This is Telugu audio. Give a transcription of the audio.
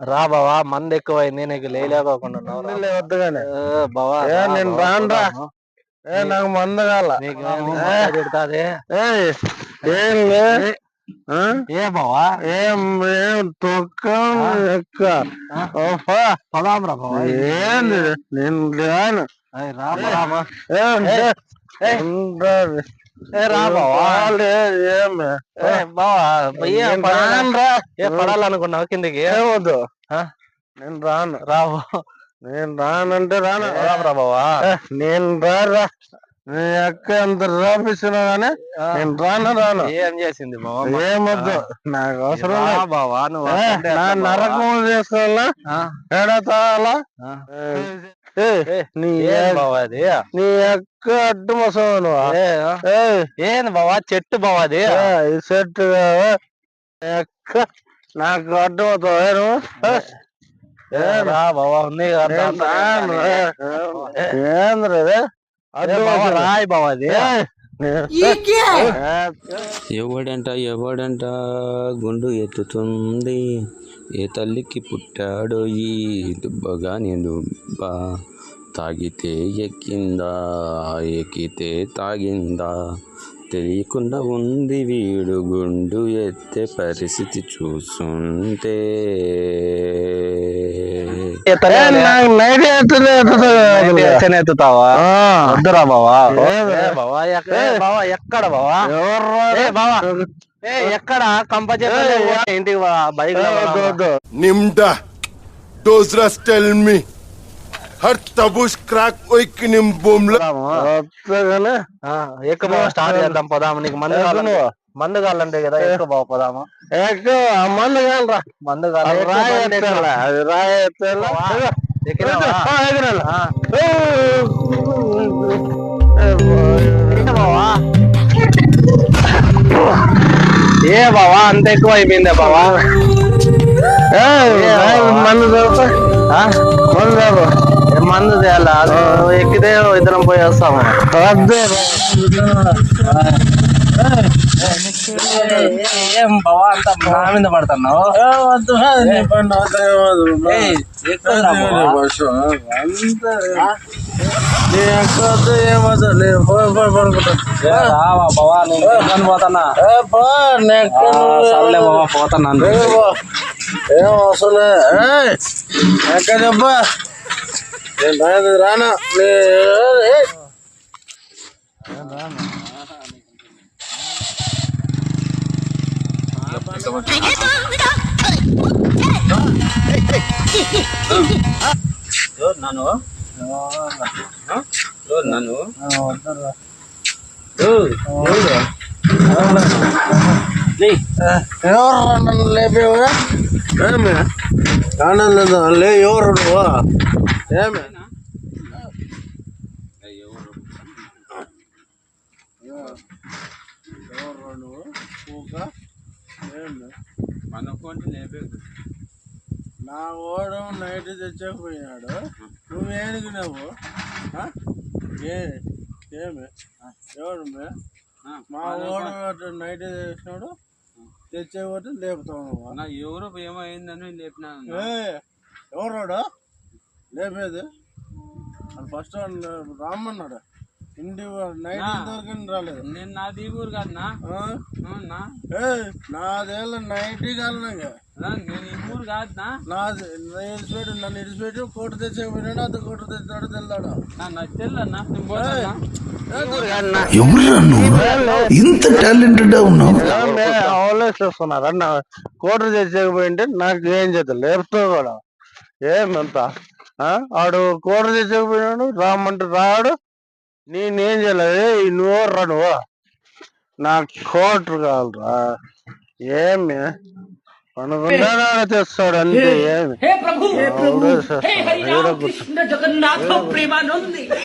రా బావా మంది ఎక్కువైంది నీకు లేలేకోకుండా బావా. నేను రానురా. ఏ నాకు మందు కాల నీకు ఏ. ఏం బావా? ఏం ఏం తొక్క ఎక్క పదాం రా బావా ఏంది నేను రాను ఏయ్, పడాలనుకున్నావు కిందికి? ఏమొద్దు? నేను రాను. రావు. నేను రానంటే రాను. రా బావా నేను రారా? నీ అక్క ఎంత రాపిస్తున్నా కానీ. నేను రాను రాను. ఏం చేసింది బావా ఏమొద్దు నాకు అవసరం బావా నువ్వు. నరకం చేసుకోవాలా? ఏ, నీ ఏం అక్క- బావా అది? నీ అక్క అడ్డు మోసవు నువ్వు ఏ, బావా? చెట్టు బావా అది? ఏ, ఈ సెట్ కావా? నీ అక్క నాకు అడ్డు ఏ, రా బావా ఉంది ఏంద్రా అడ్డు బావా, అవుతావు. రాయ్ బావా అది? ఏయ్, నీ- ఏ, ఎవడంట ఎవడంట గుండు ఎత్తుతుంది. ఏ తల్లికి పుట్టాడో ఈ దుబ్బగా నేను దుబ్బా. తాగితే ఎక్కిందా ఎక్కితే తాగిందా. తెలియకుండా ఉంది వీడు గుండు ఎత్తే పరిస్థితి చూస్తుంటే ఎత్తుతావా? వద్దురా బావా. బావా బావా ఎక్కడ బావా? ఎవర్రా? ఏ, బావా. ఏ ఎక్కడ? కంప ఇంటికి బైక్ వద్దు, వద్దు. Nimda. Crack oik nim bomla. వద్దగానే ఎక్కువ బావా స్టార్ట్ చేద్దాం పోదాము. నీకు మందు నువ్వు. మందు కావాలంటే కదా ఎక్కువ బావ పోదాము. ఎక్కువ మందు కావాలరా. మందు కావాలి రాయి ఏ, బావా? ఏ బావా అంత ఎక్కువ అయిపోయిందే బావా? మందు? మందు ఏ మందు తేయాలా అది ఎక్కితే ఇద్దరం పోయి వస్తాము ఏం బావా అంత నా మీద పడుతున్నావు ఏ, వద్దు నీ పని వద్దు, వద్దు. ఏయ్, ఎక్కువరా బావా? బస్సు. అంతే. నీ అక్క వద్దు, ఏమొద్దు. నేను పోయి పోయి పడుకుంటా. ఏ. ఏయ్, ఎక్కడ చెప్పా నేను రాను రాను నీ- ఏయ్. నన్ను నన్ను ఎవరు నన్ను లేపేవా ఏమి? కానలేదు లే ఎవరు నువ్వు? ఏమి? నా ఓడు నైట్ తెచ్చకపోయినాడు నువ్వేనికి నువ్వు? ఏమి? ఎవరు మే? మా ఓడు నైట్ తెచ్చినాడు? తెచ్చేపోతే లేపుతావు నువ్వు నా ఎవరు ఏమైందని లేపినా ఏ ఎవరోడు లేపేది. అది ఫస్ట్ రామన్నాడు ఇంటి నైట్ ఇంతవరకు రాలేదు. నేను నా దీ ఊరు కాదునా? ఆ? నా ఏ నాదేళ్ళ నైట్ కాలనాగా నేను ఈ ఊరు కాదునా? నాది ఇడిచిపెట్టి నన్ను ఇడిచిపెట్టి కోట తెచ్చకపోయినాడు అది కోట తెచ్చాడు తెల్లాడు? నాకు తెల్లన్నా నేను నువ్వు? ఇంత టాలెంటెడ్ ఉన్నావు. వాళ్ళు చేస్తున్నారు. అన్న కోటర్ తెచ్చకపోయింటే నాకు ఏం చేద్దాం? లేపుతావు కూడా. ఏమంత ఆడు కోటర్ తెచ్చకపోయినాడు రామంటే రాడు. నేనేం చేయలేదు నువ్వు రా నువ్వు. నాకు కోటర్ కావాలరా. ఏమి? తెస్తాడు అంటే ఏమి?